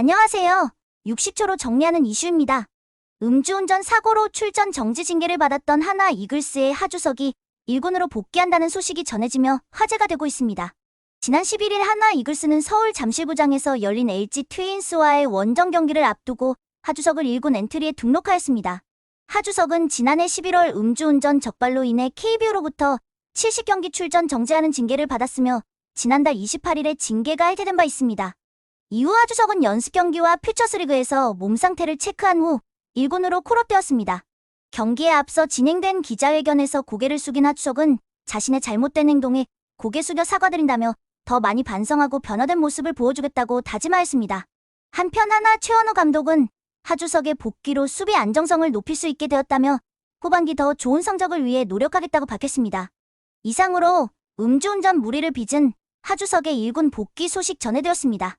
안녕하세요. 60초로 정리하는 이슈입니다. 음주운전 사고로 출전 정지 징계를 받았던 하나 이글스의 하주석이 1군으로 복귀한다는 소식이 전해지며 화제가 되고 있습니다. 지난 11일 하나 이글스는 서울 잠실구장에서 열린 LG 트윈스와의 원정 경기를 앞두고 하주석을 1군 엔트리에 등록하였습니다. 하주석은 지난해 11월 음주운전 적발로 인해 KBO로부터 70경기 출전 정지하는 징계를 받았으며 지난달 28일에 징계가 해제된 바 있습니다. 이후 하주석은 연습 경기와 퓨처스리그에서 몸 상태를 체크한 후 1군으로 콜업되었습니다. 경기에 앞서 진행된 기자회견에서 고개를 숙인 하주석은 자신의 잘못된 행동에 고개 숙여 사과드린다며 더 많이 반성하고 변화된 모습을 보여주겠다고 다짐하였습니다. 한편 하나 최원호 감독은 하주석의 복귀로 수비 안정성을 높일 수 있게 되었다며 후반기 더 좋은 성적을 위해 노력하겠다고 밝혔습니다. 이상으로 음주운전 무리를 빚은 하주석의 1군 복귀 소식 전해되었습니다.